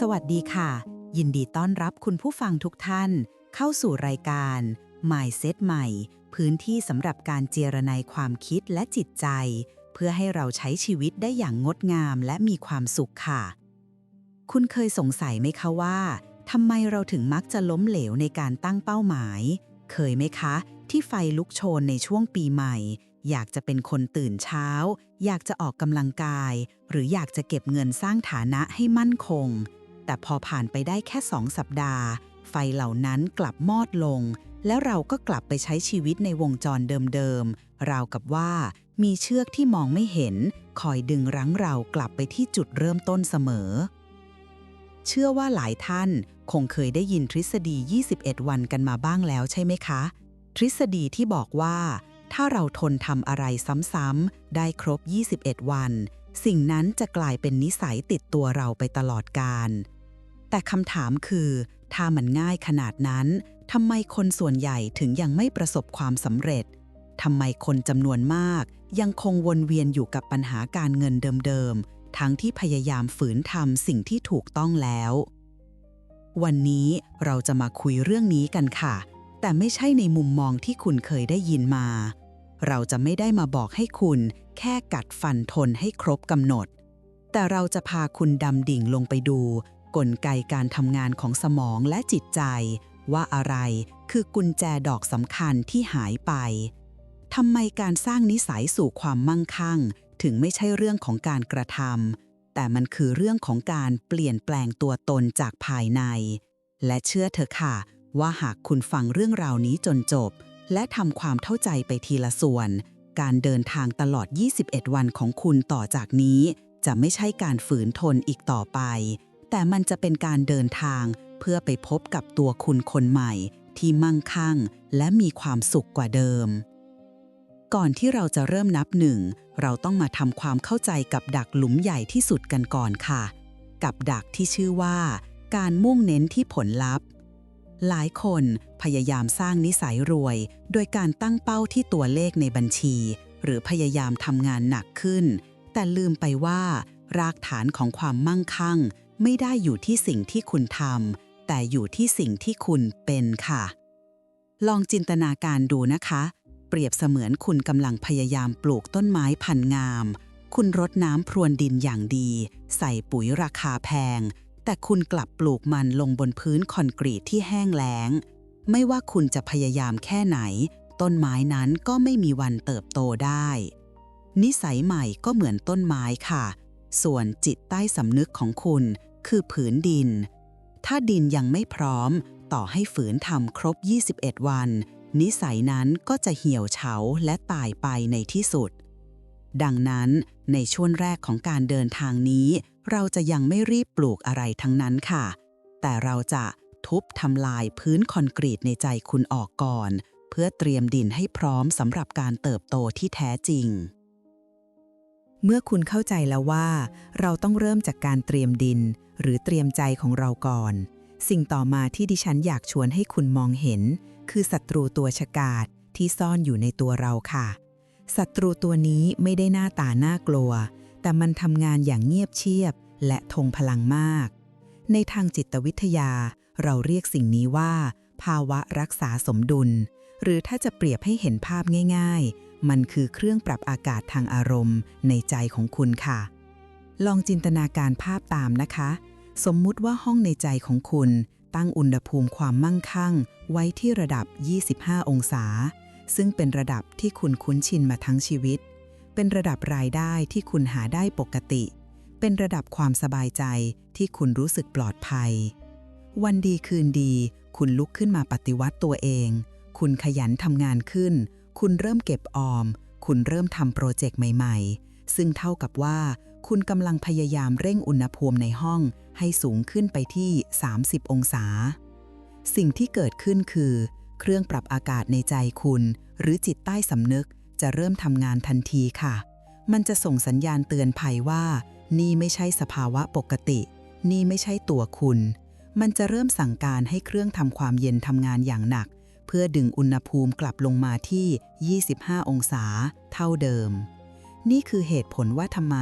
สวัสดีค่ะ ยินดีต้อนรับคุณผู้ฟังทุกท่าน เข้าสู่รายการ Mindset ใหม่ พื้นที่สำหรับการเจรไนายความคิดและจิตใจ เพื่อให้เราใช้ชีวิตได้อย่างงดงามและมีความสุขค่ะ คุณเคยสงสัยไหมคะว่าทำไมเราถึงมักจะล้มเหลวในการตั้งเป้าหมาย เคยไหมคะ ที่ไฟลุกโชนในช่วงปีใหม่ อยากจะเป็นคนตื่นเช้า อยากจะออกกำลังกาย หรืออยากจะเก็บเงินสร้างฐานะให้มั่นคง แต่พอผ่านไปได้แค่สองสัปดาห์ ไฟเหล่านั้นกลับมอดลง แล้วเราก็กลับไปใช้ชีวิตในวงจรเดิมๆ ราวกับว่ามีเชือกที่มองไม่เห็น คอยดึงรั้งเรากลับไปที่จุดเริ่มต้นเสมอ เชื่อว่าหลายท่านคงเคยได้ยินทฤษฎี 21 วันกันมาบ้างแล้วใช่ไหมคะ ทฤษฎีที่บอกว่า ถ้าเราทนทำอะไรซ้ำๆได้ครบ 21 วัน สิ่งนั้นจะกลายเป็นนิสัยติดตัวเราไปตลอดกาล แต่คำถามคือ ถ้ามันง่ายขนาดนั้นทำไมคนส่วนใหญ่ถึงยังไม่ประสบความสำเร็จทำไมคนจำนวนมาก ยังคงวนเวียนอยู่กับปัญหาการเงินเดิมๆ ทั้งที่พยายามฝืนทำสิ่งที่ถูกต้องแล้ว วันนี้เราจะมาคุยเรื่องนี้กันค่ะ แต่ไม่ใช่ในมุมมองที่คุณเคยได้ยินมา เราจะไม่ได้มาบอกให้คุณ แค่กัดฟันทนให้ครบกำหนด แต่เราจะพาคุณดำดิ่งลงไปดู กลไกการทำงานของสมองและจิตใจ ว่าอะไรคือกุญแจดอกสำคัญที่หายไปทำไมการสร้างนิสัยสู่ความมั่งคั่ง ถึงไม่ใช่เรื่องของการกระทำแต่มันคือเรื่องของการเปลี่ยนแปลงตัวตนจากภายใน และเชื่อเถอะค่ะ ว่าหากคุณฟังเรื่องราวนี้จนจบ และทำความเข้าใจไปทีละส่วน การเดินทางตลอด 21 วันของคุณต่อจากนี้ จะไม่ใช่การฝืนทนอีกต่อไป แต่มันจะเป็นการเดินทางเพื่อไปพบกับตัวคุณคนใหม่ที่มั่งคั่ง และมีความสุขกว่าเดิม ก่อนที่เราจะเริ่มนับหนึ่ง เราต้องมาทำความเข้าใจกับดักหลุมใหญ่ที่สุดกันก่อนค่ะ กับดักที่ชื่อว่า การมุ่งเน้นที่ผลลัพธ์ หลายคนพยายามสร้างนิสัยรวย โดยการตั้งเป้าที่ตัวเลขในบัญชี หรือพยายามทำงานหนักขึ้น แต่ลืมไปว่ารากฐานของความมั่งคั่ง ไม่ได้อยู่ที่สิ่งที่คุณทำแต่อยู่ที่สิ่งที่คุณเป็นค่ะ ลองจินตนาการดูนะคะ เปรียบเสมือนคุณกำลังพยายามปลูกต้นไม้พันธุ์งาม คุณรดน้ำพรวนดินอย่างดี ใส่ปุ๋ยราคาแพง แต่คุณกลับปลูกมันลงบนพื้นคอนกรีตที่แห้งแล้ง ไม่ว่าคุณจะพยายามแค่ไหน ต้นไม้นั้นก็ไม่มีวันเติบโตได้ นิสัยใหม่ก็เหมือนต้นไม้ค่ะ ส่วนจิตใต้สำนึกของคุณคือผืนดิน ถ้าดินยังไม่พร้อม ต่อให้ฝืนทำครบ 21 วัน นิสัยนั้นก็จะเหี่ยวเฉาและตายไปในที่สุด ดังนั้นในช่วงแรกของการเดินทางนี้ เราจะยังไม่รีบปลูกอะไรทั้งนั้นค่ะ แต่เราจะทุบทำลายพื้นคอนกรีตในใจคุณออกก่อน เพื่อเตรียมดินให้พร้อมสำหรับการเติบโตที่แท้จริง เมื่อคุณเข้าใจแล้วว่า เราต้องเริ่มจากการเตรียมดิน หรือเตรียมใจของเราก่อน สิ่งต่อมาที่ดิฉันอยากชวนให้คุณมองเห็น คือศัตรูตัวฉกาจที่ซ่อนอยู่ในตัวเราค่ะศัตรูตัวนี้ไม่ได้หน้าตาน่ากลัว แต่มันทำงานอย่างเงียบเชียบ และทงพลังมาก ในทางจิตวิทยา เราเรียกสิ่งนี้ว่า ภาวะรักษาสมดุล หรือถ้าจะเปรียบให้เห็นภาพง่าย มันคือเครื่องปรับอากาศทางอารมณ์ในใจของคุณค่ะ ลองจินตนาการภาพตามนะคะ สมมุติว่าห้องในใจของคุณ ตั้งอุณหภูมิความมั่งคั่ง ไว้ที่ระดับ 25 องศา ซึ่งเป็นระดับที่คุณคุ้นชินมาทั้งชีวิต เป็นระดับรายได้ที่คุณหาได้ปกติ เป็นระดับความสบายใจที่คุณรู้สึกปลอดภัย วันดีคืนดี คุณลุกขึ้นมาปฏิวัติตัวเอง คุณขยันทำงานขึ้น คุณเริ่มเก็บออม คุณเริ่มทำโปรเจกต์ใหม่ ๆ ซึ่งเท่ากับว่า คุณกำลังพยายามเร่งอุณหภูมิในห้องให้สูงขึ้นไปที่ 30 องศา สิ่งที่เกิดขึ้นคือ เครื่องปรับอากาศในใจคุณ หรือจิตใต้สำนึกจะเริ่มทำงานทันทีค่ะ มันจะส่งสัญญาณเตือนภัยว่า นี่ไม่ใช่สภาวะปกติ นี่ไม่ใช่ตัวคุณ มันจะเริ่มสั่งการให้เครื่องทำความเย็นทำงานอย่างหนัก พื่อดึงอุณหภูมิกลับลงมาที่ 25 องศา เท่าเดิม นี่คือเหตุผลว่าทำไม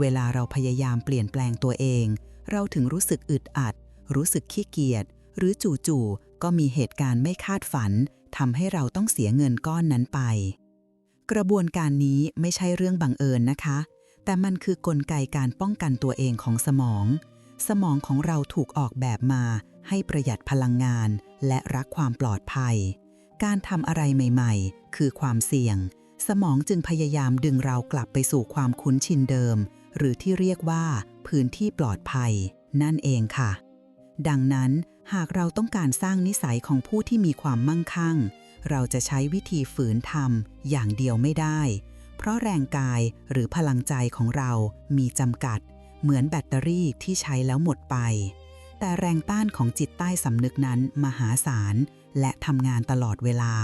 เวลาเราพยายามเปลี่ยนแปลงตัวเอง เราถึงรู้สึกอึดอัด รู้สึกขี้เกียจ หรือจู่ๆ ก็มีเหตุการณ์ไม่คาดฝันทำให้เราต้องเสียเงินก้อนนั้นไป กระบวนการนี้ไม่ใช่เรื่องบังเอิญนะคะ แต่มันคือกลไกการป้องกันตัวเองของสมอง สมองของเราถูกออกแบบมา ให้ประหยัดพลังงาน และรักความปลอดภัย การทำอะไรใหม่ๆ คือความเสี่ยง สมองจึงพยายามดึงเรากลับไปสู่ความคุ้นชินเดิม หรือที่เรียกว่า พื้นที่ปลอดภัย นั่นเองค่ะ ดังนั้นหากเราต้องการสร้างนิสัยของผู้ที่มีความมั่งคั่ง เราจะใช้วิธีฝืนทำอย่างเดียวไม่ได้ เพราะแรงกายหรือพลังใจของเรามีจำกัด เหมือนแบตเตอรี่ที่ใช้แล้วหมดไป แต่แรงต้านของจิตใต้สำนึกนั้นมหาศาลและทำงานตลอดเวลา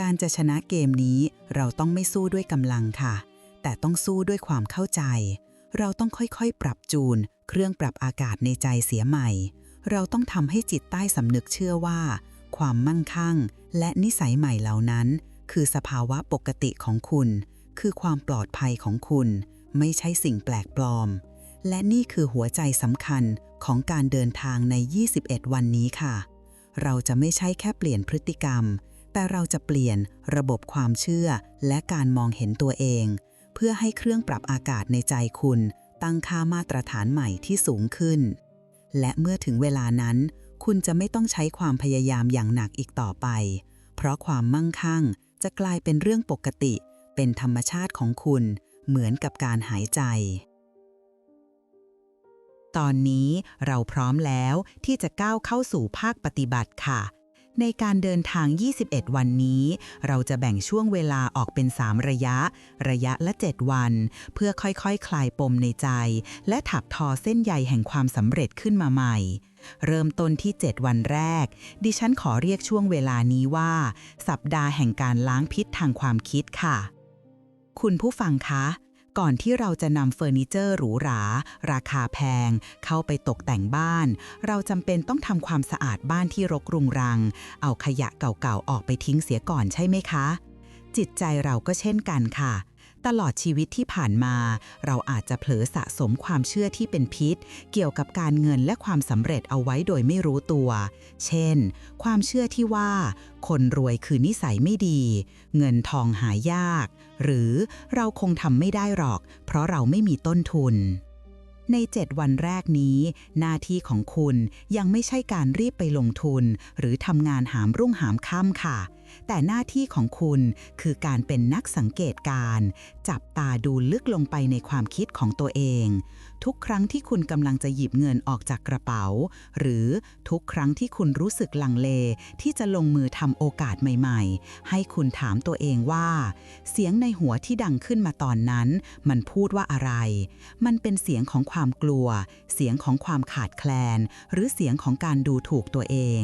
การจะชนะเกมนี้เราต้องไม่สู้ด้วยกำลังค่ะ แต่ต้องสู้ด้วยความเข้าใจ เราต้องค่อยๆ ปรับจูน เครื่องปรับอากาศในใจเสียใหม่ เราต้องทำให้จิตใต้สำนึกเชื่อว่า ความมั่งคั่ง และนิสัยใหม่เหล่านั้น คือสภาวะปกติของคุณ คือความปลอดภัยของคุณ ไม่ใช่สิ่งแปลกปลอม และนี่คือหัวใจสำคัญ ของการเดินทางใน 21 วันนี้ค่ะ เราจะไม่ใช่แค่เปลี่ยนพฤติกรรม แต่เราจะเปลี่ยนระบบความเชื่อและการมองเห็นตัวเอง เพื่อให้เครื่องปรับอากาศในใจคุณ ตั้งค่ามาตรฐานใหม่ที่สูงขึ้น และเมื่อถึงเวลานั้น คุณจะไม่ต้องใช้ความพยายามอย่างหนักอีกต่อไป เพราะความมั่งคั่งจะกลายเป็นเรื่องปกติ เป็นธรรมชาติของคุณ เหมือนกับการหายใจ ตอนนี้เราพร้อมแล้วที่จะก้าวเข้าสู่ภาคปฏิบัติค่ะ ในการเดินทาง 21 วันนี้ เราจะแบ่งช่วงเวลาออกเป็น 3 ระยะ ระยะละ 7 วัน เพื่อค่อยๆคคลายปมในใจ และถักทอเส้นใยแห่งความสำเร็จขึ้นมาใหม่ เริ่มต้นที่ 7 วันแรก ดิฉันขอเรียกช่วงเวลานี้ว่า สัปดาห์แห่งการล้างพิษทางความคิดค่ะ คุณผู้ฟังคะ ก่อนที่เราจะนำเฟอร์นิเจอร์หรูหรา ราคาแพง เข้าไปตกแต่งบ้าน เราจำเป็นต้องทำความสะอาดบ้านที่รกรุงรัง เอาขยะเก่าๆ ออกไปทิ้งเสียก่อนใช่ไหมคะ จิตใจเราก็เช่นกันค่ะ ตลอดชีวิตที่ผ่านมา เราอาจจะเผลอสะสมความเชื่อที่เป็นพิษ เกี่ยวกับการเงินและความสำเร็จเอาไว้โดยไม่รู้ตัว เช่น ความเชื่อที่ว่า คนรวยคือนิสัยไม่ดี เงินทองหายาก หรือเราคงทำไม่ได้หรอก เพราะเราไม่มีต้นทุน ใน 7 วันแรกนี้ หน้าที่ของคุณยังไม่ใช่การรีบไปลงทุน หรือทำงานหามรุ่งหามค่ำค่ะ แต่หน้าที่ของคุณคือการเป็นนักสังเกตการ จับตาดูลึกลงไปในความคิดของตัวเอง ทุกครั้งที่คุณกำลังจะหยิบเงินออกจากกระเป๋า หรือทุกครั้งที่คุณรู้สึกลังเล ที่จะลงมือทำโอกาสใหม่ ๆ ให้คุณถามตัวเองว่า เสียงในหัวที่ดังขึ้นมาตอนนั้น มันพูดว่าอะไร มันเป็นเสียงของความกลัว เสียงของความขาดแคลน หรือเสียงของการดูถูกตัวเอง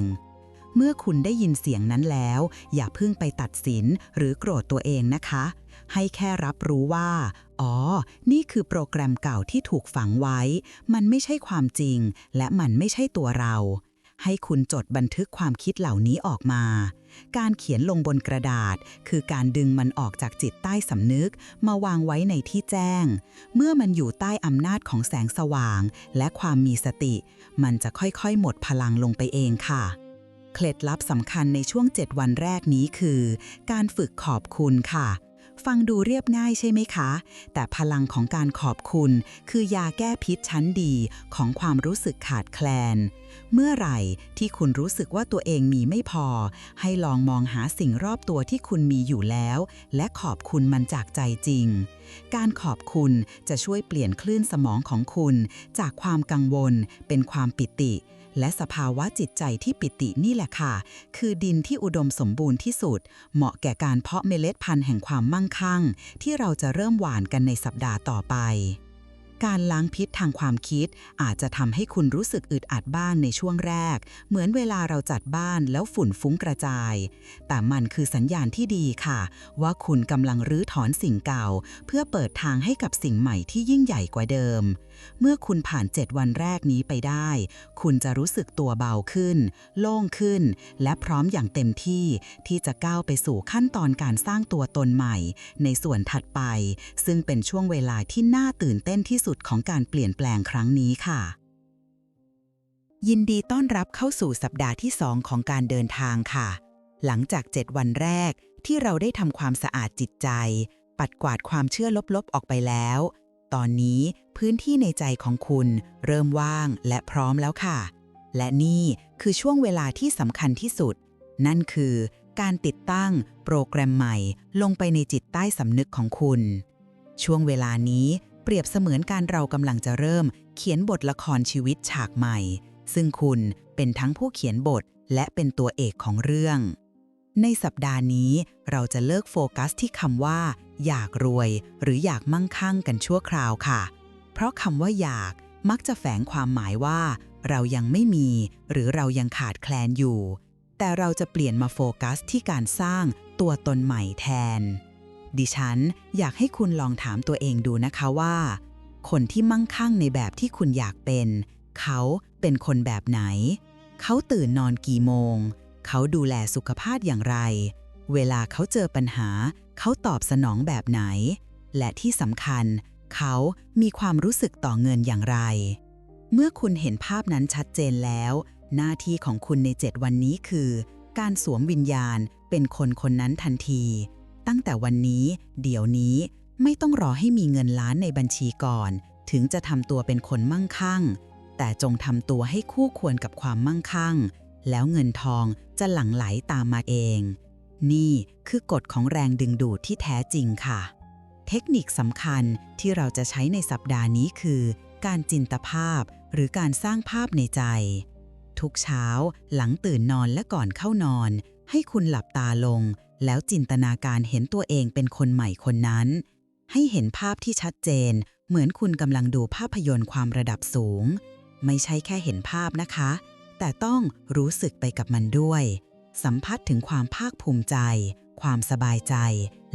เมื่อคุณได้ยินเสียงนั้นแล้ว อย่าเพิ่งไปตัดสินหรือโกรธตัวเองนะคะ ให้แค่รับรู้ว่า อ๋อ นี่คือโปรแกรมเก่าที่ถูกฝังไว้ มันไม่ใช่ความจริง และมันไม่ใช่ตัวเรา ให้คุณจดบันทึกความคิดเหล่านี้ออกมา การเขียนลงบนกระดาษ คือการดึงมันออกจากจิตใต้สำนึก มาวางไว้ในที่แจ้ง เมื่อมันอยู่ใต้อำนาจของแสงสว่าง และความมีสติ มันจะค่อยๆ หมดพลังลงไปเองค่ะ เคล็ดลับสำคัญในช่วง 7 วันแรกนี้คือ การฝึกขอบคุณค่ะ ฟังดูเรียบง่ายใช่ไหมคะ แต่พลังของการขอบคุณ คือยาแก้พิษชั้นดีของความรู้สึกขาดแคลน เมื่อไหร่ที่คุณรู้สึกว่าตัวเองมีไม่พอ ให้ลองมองหาสิ่งรอบตัวที่คุณมีอยู่แล้ว และขอบคุณมันจากใจจริงการขอบคุณจะช่วยเปลี่ยนคลื่นสมองของคุณ จากความกังวลเป็นความปิติ และสภาวะจิตใจที่ปิตินี่แหละค่ะ คือดินที่อุดมสมบูรณ์ที่สุด เหมาะแก่การเพาะเมล็ดพันธุ์แห่งความมั่งคั่ง ที่เราจะเริ่มหว่านกันในสัปดาห์ต่อไป การล้างพิษทางความคิด อาจจะทำให้คุณรู้สึกอึดอัดบ้างในช่วงแรก เหมือนเวลาเราจัดบ้านแล้วฝุ่นฟุ้งกระจาย แต่มันคือสัญญาณที่ดีค่ะ ว่าคุณกำลังรื้อถอนสิ่งเก่า เพื่อเปิดทางให้กับสิ่งใหม่ที่ยิ่งใหญ่กว่าเดิม เมื่อคุณผ่าน 7 วันแรกนี้ไปได้ คุณจะรู้สึกตัวเบาขึ้น โล่งขึ้น และพร้อมอย่างเต็มที่ที่จะก้าวไปสู่ขั้นตอนการสร้างตัวตนใหม่ ในส่วนถัดไป ซึ่งเป็นช่วงเวลาที่น่าตื่นเต้นที่สุดสุดของการเปลี่ยนแปลงครั้งนี้ค่ะ ยินดีต้อนรับเข้าสู่สัปดาห์ที่ 2 ของการเดินทางค่ะ หลังจาก 7 วันแรกที่เราได้ทำความสะอาดจิตใจ ปัดกวาดความเชื่อลบๆออกไปแล้ว ตอนนี้พื้นที่ในใจของคุณ เริ่มว่างและพร้อมแล้วค่ะ และนี่คือช่วงเวลาที่สำคัญที่สุด นั่นคือการติดตั้งโปรแกรมใหม่ลงไปในจิตใต้สำนึกของคุณ ช่วงเวลานี้ เปรียบเสมือนการเรากำลังจะเริ่ม เขียนบทละครชีวิตฉากใหม่ ซึ่งคุณเป็นทั้งผู้เขียนบทและเป็นตัวเอกของเรื่อง ในสัปดาห์นี้เราจะเลิกโฟกัสที่คำว่า อยากรวย หรืออยากมั่งคั่งกันชั่วคราวค่ะ เพราะคำว่าอยากมักจะแฝงความหมายว่า เรายังไม่มี หรือเรายังขาดแคลนอยู่ แต่เราจะเปลี่ยนมาโฟกัสที่การสร้างตัวตนใหม่แทน ดิฉันอยากให้คุณลองถามตัวเองดูนะคะว่า คนที่มั่งคั่งในแบบที่คุณอยากเป็น เขาเป็นคนแบบไหน เขาตื่นนอนกี่โมง เขาดูแลสุขภาพอย่างไร เวลาเขาเจอปัญหา เขาตอบสนองแบบไหน และที่สำคัญ เขามีความรู้สึกต่อเงินอย่างไร เมื่อคุณเห็นภาพนั้นชัดเจนแล้ว หน้าที่ของคุณใน 7 วันนี้คือ การสวมวิญญาณเป็นคนคนนั้นทันที ตั้งแต่วันนี้ เดี๋ยวนี้ไม่ต้องรอให้มีเงินล้านในบัญชีก่อน ถึงจะทำตัวเป็นคนมั่งคั่ง แต่จงทำตัวให้คู่ควรกับความมั่งคั่ง แล้วเงินทองจะหลั่งไหลตามมาเอง นี่คือกฎของแรงดึงดูดที่แท้จริงค่ะ เทคนิคสำคัญที่เราจะใช้ในสัปดาห์นี้คือ การจินตภาพหรือการสร้างภาพในใจ ทุกเช้าหลังตื่นนอนและก่อนเข้านอน ให้คุณหลับตาลง แล้วจินตนาการเห็นตัวเองเป็นคนใหม่คนนั้น ให้เห็นภาพที่ชัดเจน เหมือนคุณกำลังดูภาพยนตร์ความระดับสูง ไม่ใช่แค่เห็นภาพนะคะ แต่ต้องรู้สึกไปกับมันด้วย สัมผัสถึงความภาคภูมิใจ ความสบายใจ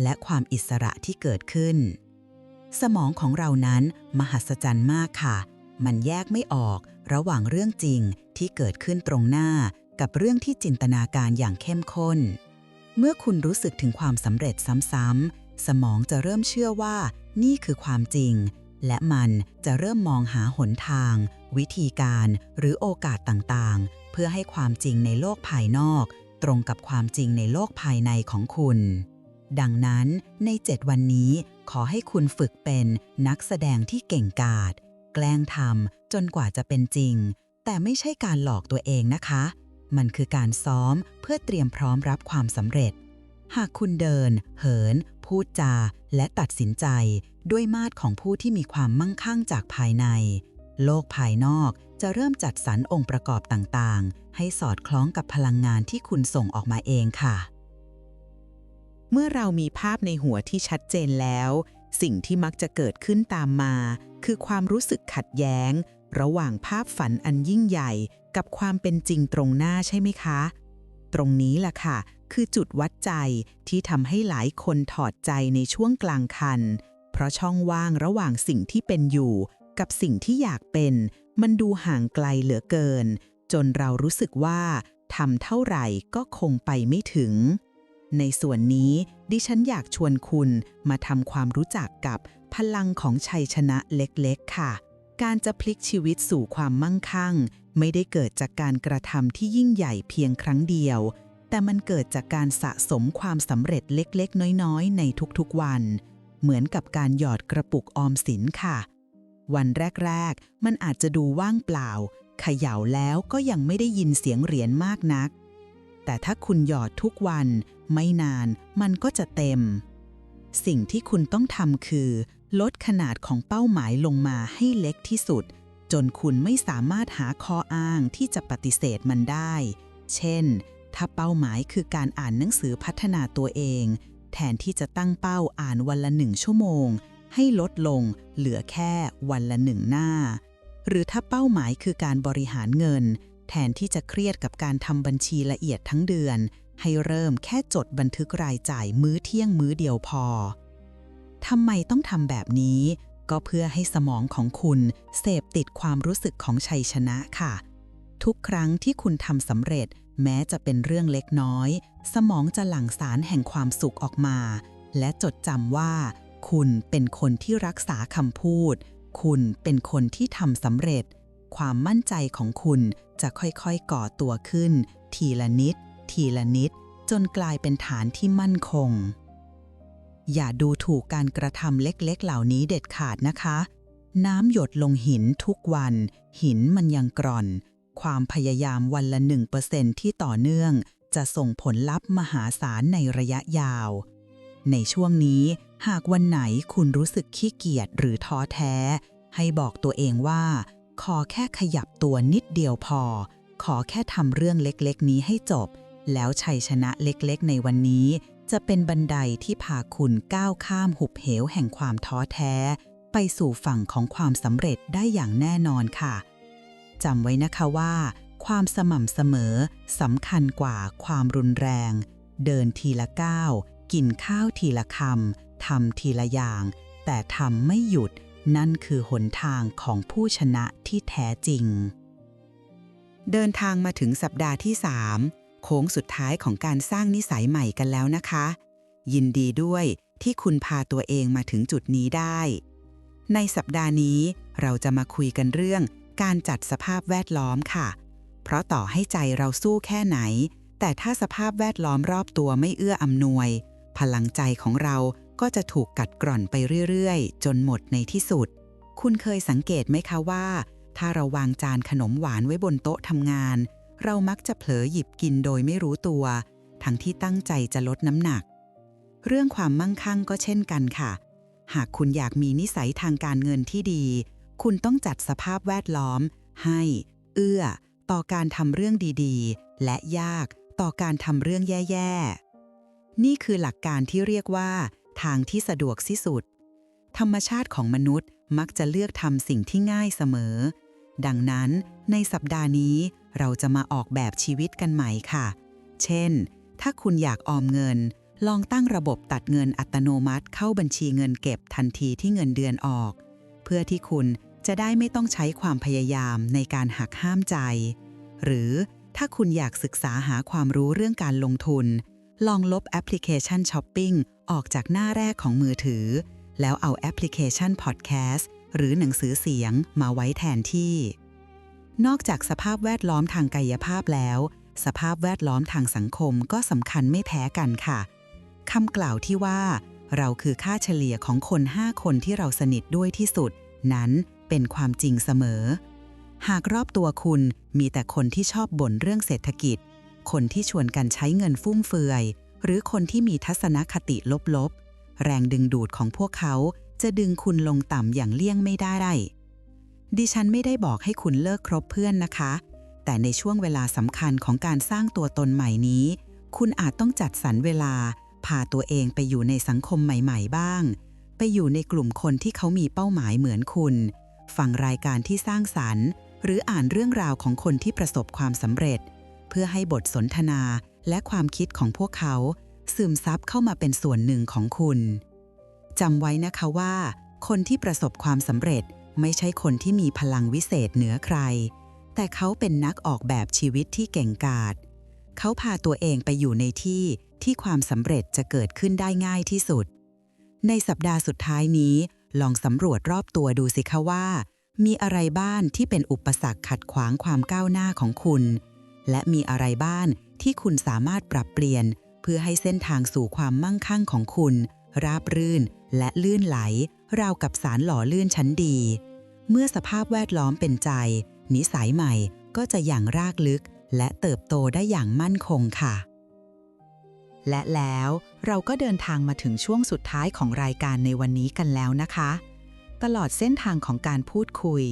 และความอิสระที่เกิดขึ้น สมองของเรานั้นมหัศจรรย์มากค่ะ มันแยกไม่ออกระหว่างเรื่องจริงที่เกิดขึ้นตรงหน้ากับเรื่องที่จินตนาการอย่างเข้มข้น เมื่อคุณรู้สึกถึงความสำเร็จซ้ำๆ สมองจะเริ่มเชื่อว่านี่คือความจริง และมันจะเริ่มมองหาหนทาง วิธีการหรือโอกาสต่างๆ เพื่อให้ความจริงในโลกภายนอก ตรงกับความจริงในโลกภายในของคุณ ดังนั้นใน 7 วันนี้ขอให้คุณฝึกเป็นนักแสดงที่เก่งกาจแกล้งทำจนกว่าจะเป็นจริง แต่ไม่ใช่การหลอกตัวเองนะคะ มันคือการซ้อมเพื่อเตรียมพร้อมรับความสำเร็จ หากคุณเดิน เหิน พูดจา และตัดสินใจ ด้วยมาตรของผู้ที่มีความมั่งคั่งจากภายใน โลกภายนอกจะเริ่มจัดสรรองค์ประกอบต่างๆ ให้สอดคล้องกับพลังงานที่คุณส่งออกมาเองค่ะ เมื่อเรามีภาพในหัวที่ชัดเจนแล้ว สิ่งที่มักจะเกิดขึ้นตามมา คือความรู้สึกขัดแย้ง ระหว่างภาพฝันอันยิ่งใหญ่ กับความเป็นจริงตรงหน้าใช่ไหมคะ ตรงนี้ล่ะค่ะ คือจุดวัดใจที่ทำให้หลายคนถอดใจในช่วงกลางคัน เพราะช่องว่างระหว่างสิ่งที่เป็นอยู่ กับสิ่งที่อยากเป็น มันดูห่างไกลเหลือเกิน จนเรารู้สึกว่าทำเท่าไหร่ก็คงไปไม่ถึง ในส่วนนี้ดิฉันอยากชวนคุณมาทำความรู้จักกับพลังของชัยชนะเล็กๆค่ะ การจะพลิกชีวิตสู่ความมั่งคั่ง ไม่ได้เกิดจากการกระทำที่ยิ่งใหญ่เพียงครั้งเดียว แต่มันเกิดจากการสะสมความสำเร็จเล็กๆ น้อยๆ ในทุกๆวัน เหมือนกับการหยอดกระปุกออมสินค่ะ วันแรกๆ มันอาจจะดูว่างเปล่าเขย่าแล้วก็ยังไม่ได้ยินเสียงเหรียญมากนัก แต่ถ้าคุณหยอดทุกวัน ไม่นานมันก็จะเต็ม สิ่งที่คุณต้องทำคือ ลดขนาดของเป้าหมายลงมาให้เล็กที่สุด จนคุณไม่สามารถหาข้ออ้างที่จะปฏิเสธมันได้ เช่น ถ้าเป้าหมายคือการอ่านหนังสือพัฒนาตัวเอง แทนที่จะตั้งเป้าอ่านวันละหนึ่งชั่วโมง ให้ลดลงเหลือแค่วันละหนึ่งหน้า หรือถ้าเป้าหมายคือการบริหารเงิน แทนที่จะเครียดกับการทำบัญชีละเอียดทั้งเดือน ให้เริ่มแค่จดบันทึกรายจ่ายมื้อเที่ยงมื้อเดียวพอ ทำไมต้องทำแบบนี้ ก็เพื่อให้สมองของคุณเสพติดความรู้สึกของชัยชนะค่ะ ทุกครั้งที่คุณทำสำเร็จ แม้จะเป็นเรื่องเล็กน้อย สมองจะหลั่งสารแห่งความสุขออกมา และจดจำว่า คุณเป็นคนที่รักษาคำพูด คุณเป็นคนที่ทำสำเร็จ ความมั่นใจของคุณจะค่อยๆก่อตัวขึ้น ทีละนิด ทีละนิด จนกลายเป็นฐานที่มั่นคง อย่าดูถูกการกระทำเล็กๆ เหล่านี้เด็ดขาดนะคะ น้ำหยดลงหินทุกวัน หินมันยังกร่อน ความพยายามวันละ 1%ที่ต่อเนื่อง จะส่งผลลัพธ์มหาศาลในระยะยาว ในช่วงนี้หากวันไหนคุณรู้สึกขี้เกียจหรือท้อแท้ ให้บอกตัวเองว่า ขอแค่ขยับตัวนิดเดียวพอ ขอแค่ทำเรื่องเล็กๆ นี้ให้จบ แล้วชัยชนะเล็กๆ ในวันนี้ จะเป็นบันไดที่พาคุณก้าวข้ามหุบเหวแห่งความท้อแท้ ไปสู่ฝั่งของความสำเร็จได้อย่างแน่นอนค่ะจำไว้นะคะว่า ความสม่ำเสมอสำคัญกว่าความรุนแรง เดินทีละก้าว กินข้าวทีละคำทำทีละอย่าง แต่ทำไม่หยุดนั่นคือหนทางของผู้ชนะที่แท้จริง เดินทางมาถึงสัปดาห์ที่ 3 โค้งสุดท้ายของการสร้างนิสัยใหม่กันแล้วนะคะ ยินดีด้วยที่คุณพาตัวเองมาถึงจุดนี้ได้ ในสัปดาห์นี้เราจะมาคุยกันเรื่อง การจัดสภาพแวดล้อมค่ะ เพราะต่อให้ใจเราสู้แค่ไหน แต่ถ้าสภาพแวดล้อมรอบตัวไม่เอื้ออำนวย พลังใจของเราก็จะถูกกัดกร่อนไปเรื่อยๆ จนหมดในที่สุด คุณเคยสังเกตไหมคะว่า ถ้าเราวางจานขนมหวานไว้บนโต๊ะทำงาน เรามักจะเผลอหยิบกินโดยไม่รู้ตัว ทั้งที่ตั้งใจจะลดน้ำหนัก เรื่องความมั่งคั่งก็เช่นกันค่ะ หากคุณอยากมีนิสัยทางการเงินที่ดี คุณต้องจัดสภาพแวดล้อม ให้ เอื้อ ต่อการทำเรื่องดีๆ และยากต่อการทำเรื่องแย่ๆ นี่คือหลักการที่เรียกว่า ทางที่สะดวกที่สุด ธรรมชาติของมนุษย์มักจะเลือกทำสิ่งที่ง่ายเสมอ ดังนั้นในสัปดาห์นี้ เราจะมาออกแบบชีวิตกันใหม่ค่ะ เช่น ถ้าคุณอยากออมเงิน ลองตั้งระบบตัดเงินอัตโนมัติเข้าบัญชีเงินเก็บทันทีที่เงินเดือนออก เพื่อที่คุณจะได้ไม่ต้องใช้ความพยายามในการหักห้ามใจ หรือถ้าคุณอยากศึกษาหาความรู้เรื่องการลงทุน ลองลบแอปพลิเคชันช้อปปิ้งออกจากหน้าแรกของมือถือ แล้วเอาแอปพลิเคชันพอดแคสต์หรือหนังสือเสียงมาไว้แทนที่ นอกจากสภาพแวดล้อมทางกายภาพแล้ว สภาพแวดล้อมทางสังคมก็สำคัญไม่แพ้กันค่ะคำกล่าวที่ว่า เราคือค่าเฉลี่ยของคน 5 คนที่เราสนิทด้วยที่สุด นั้นเป็นความจริงเสมอ หากรอบตัวคุณมีแต่คนที่ชอบบ่นเรื่องเศรษฐกิจ คนที่ชวนกันใช้เงินฟุ่มเฟือย หรือคนที่มีทัศนคติลบๆ แรงดึงดูดของพวกเขาจะดึงคุณลงต่ำอย่างเลี่ยงไม่ได้ ดิฉันไม่ได้บอกให้คุณเลิกครบเพื่อนนะคะ แต่ในช่วงเวลาสำคัญของการสร้างตัวตนใหม่นี้ คุณอาจต้องจัดสรรเวลา พาตัวเองไปอยู่ในสังคมใหม่ ๆ บ้าง ไปอยู่ในกลุ่มคนที่เขามีเป้าหมายเหมือนคุณ ฟังรายการที่สร้างสรรค์ หรืออ่านเรื่องราวของคนที่ประสบความสำเร็จ เพื่อให้บทสนทนาและความคิดของพวกเขา ซึมซับเข้ามาเป็นส่วนหนึ่งของคุณจำไว้นะคะว่า คนที่ประสบความสำเร็จ ไม่ใช่คนที่มีพลังวิเศษเหนือใคร แต่เขาเป็นนักออกแบบชีวิตที่เก่งกาจเขาพาตัวเองไปอยู่ในที่ที่ความสำเร็จจะเกิดขึ้นได้ง่ายที่สุด ในสัปดาห์สุดท้ายนี้ ลองสำรวจรอบตัวดูสิคะว่า มีอะไรบ้านที่เป็นอุปสรรคขัดขวางความก้าวหน้าของคุณ และมีอะไรบ้านที่คุณสามารถปรับเปลี่ยน เพื่อให้เส้นทางสู่ความมั่งคั่งของคุณ ราบรื่นและลื่นไหล ราวกับสารหล่อลื่นชั้นดี เมื่อสภาพแวดล้อมเป็นใจ นิสัยใหม่ก็จะอย่างรากลึก และเติบโตได้อย่างมั่นคงค่ะ และแล้วเราก็เดินทางมาถึงช่วงสุดท้ายของรายการในวันนี้กันแล้วนะคะ ตลอดเส้นทางของการพูดคุย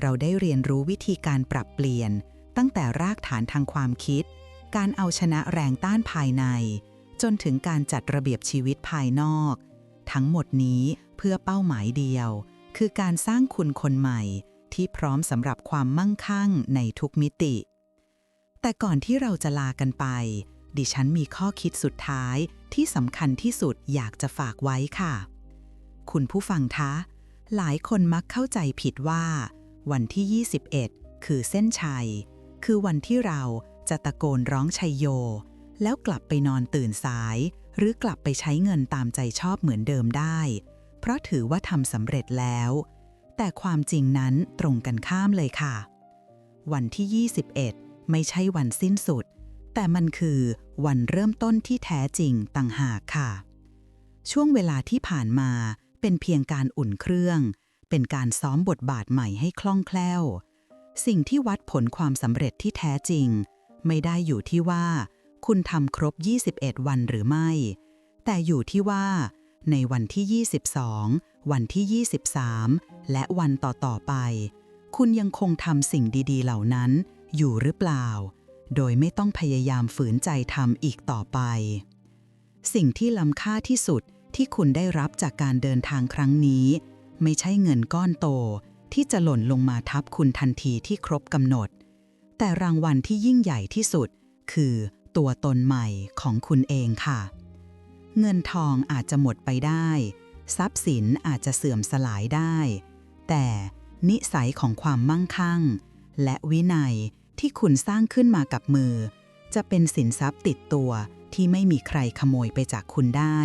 เราได้เรียนรู้วิธีการปรับเปลี่ยน ตั้งแต่รากฐานทางความคิด การเอาชนะแรงต้านภายใน จนถึงการจัดระเบียบชีวิตภายนอก ทั้งหมดนี้เพื่อเป้าหมายเดียว คือการสร้างคุณคนใหม่ ที่พร้อมสำหรับความมั่งคั่งในทุกมิติ แต่ก่อนที่เราจะลากันไป ดิฉันมีข้อคิดสุดท้ายที่สำคัญที่สุดอยากจะฝากไว้ค่ะ คุณผู้ฟังคะ หลายคนมักเข้าใจผิดว่า วันที่ 21 คือเส้นชัย คือวันที่เราจะตะโกนร้องชัยโย แล้วกลับไปนอนตื่นสาย หรือกลับไปใช้เงินตามใจชอบเหมือนเดิมได้ เพราะถือว่าทำสำเร็จแล้ว แต่ความจริงนั้นตรงกันข้ามเลยค่ะ วันที่ 21 ไม่ใช่วันสิ้นสุด แต่มันคือวันเริ่มต้นที่แท้จริงต่างหากค่ะ ช่วงเวลาที่ผ่านมาเป็นเพียงการอุ่นเครื่อง เป็นการซ้อมบทบาทใหม่ให้คล่องแคล่ว สิ่งที่วัดผลความสำเร็จที่แท้จริง ไม่ได้อยู่ที่ว่า คุณทำครบ 21 วันหรือไม่ แต่อยู่ที่ว่า ในวันที่ 22 วันที่ 23 และวันต่อๆไป คุณยังคงทำสิ่งดีๆ เหล่านั้น อยู่หรือเปล่า โดยไม่ต้องพยายามฝืนใจทำอีกต่อไป สิ่งที่ล้ำค่าที่สุดที่คุณได้รับจากการเดินทางครั้งนี้ ไม่ใช่เงินก้อนโต ที่จะหล่นลงมาทับคุณทันทีที่ครบกำหนด แต่รางวัลที่ยิ่งใหญ่ที่สุด คือ ตัวตนใหม่ของคุณเองค่ะ เงินทองอาจจะหมดไปได้ ทรัพย์สินอาจจะเสื่อมสลายได้ แต่นิสัยของความมั่งคั่ง และวินัยที่คุณสร้างขึ้นมากับมือ จะเป็นสินทรัพย์ติดตัวที่ไม่มีใครขโมยไปจากคุณได้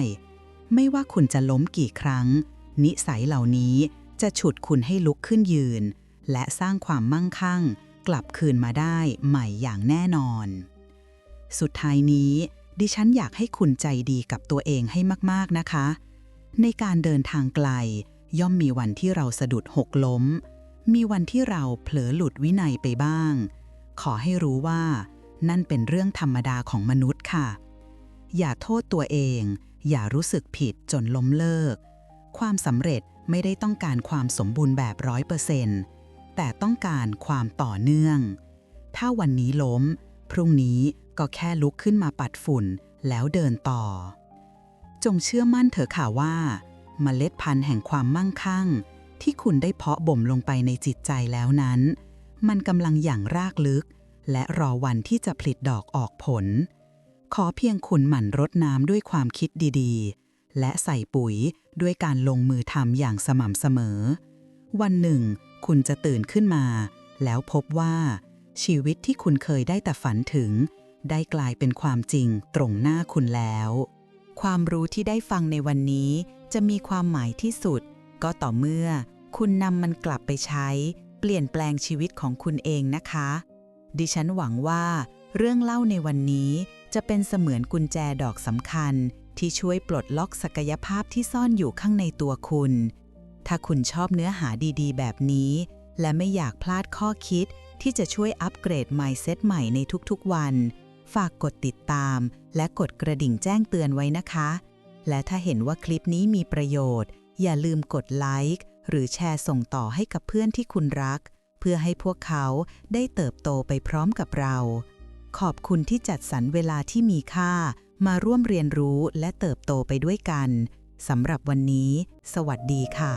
ไม่ว่าคุณจะล้มกี่ครั้ง นิสัยเหล่านี้จะฉุดคุณให้ลุกขึ้นยืน และสร้างความมั่งคั่ง กลับคืนมาได้ใหม่อย่างแน่นอน สุดท้ายนี้ ดิฉันอยากให้คุณใจดีกับตัวเองให้มากๆนะคะ ในการเดินทางไกล ย่อมมีวันที่เราสะดุดหกล้ม มีวันที่เราเผลอหลุดวินัยไปบ้าง ขอให้รู้ว่า นั่นเป็นเรื่องธรรมดาของมนุษย์ค่ะ อย่าโทษตัวเอง อย่ารู้สึกผิดจนล้มเลิก ความสำเร็จไม่ได้ต้องการความสมบูรณ์แบบร้อยเปอร์เซนต์แต่ต้องการความต่อเนื่อง ถ้าวันนี้ล้ม พรุ่งนี้ ก็แค่ลุกขึ้นมาปัดฝุ่นแล้วเดินต่อ จงเชื่อมั่นเถอะค่ะว่า เมล็ดพันธุ์แห่งความมั่งคั่ง ที่คุณได้เพาะบ่มลงไปในจิตใจแล้วนั้น มันกำลังอย่างรากลึก และรอวันที่จะผลิตดอกออกผล ขอเพียงคุณหมั่นรดน้ำด้วยความคิดดีๆ และใส่ปุ๋ยด้วยการลงมือทำอย่างสม่ำเสมอ วันหนึ่ง คุณจะตื่นขึ้นมา แล้วพบว่าชีวิตที่คุณเคยได้แต่ฝันถึง ได้กลายเป็นความจริงตรงหน้าคุณแล้ว ความรู้ที่ได้ฟังในวันนี้จะมีความหมายที่สุด ก็ต่อเมื่อ คุณนำมันกลับไปใช้ เปลี่ยนแปลงชีวิตของคุณเองนะคะ ดิฉันหวังว่า เรื่องเล่าในวันนี้จะเป็นเสมือนกุญแจดอกสำคัญ ที่ช่วยปลดล็อกศักยภาพที่ซ่อนอยู่ข้างในตัวคุณ ถ้าคุณชอบเนื้อหาดีๆ แบบนี้ และไม่อยากพลาดข้อคิดที่จะช่วยอัปเกรด mindset ใหม่ในทุกๆวัน ฝากกดติดตาม และกดกระดิ่งแจ้งเตือนไว้นะคะ และถ้าเห็นว่าคลิปนี้มีประโยชน์ อย่าลืมกดไลค์หรือแชร์ส่งต่อให้กับเพื่อนที่คุณรัก เพื่อให้พวกเขาได้เติบโตไปพร้อมกับเรา ขอบคุณที่จัดสรรเวลาที่มีค่า มาร่วมเรียนรู้และเติบโตไปด้วยกันสำหรับวันนี้ สวัสดีค่ะ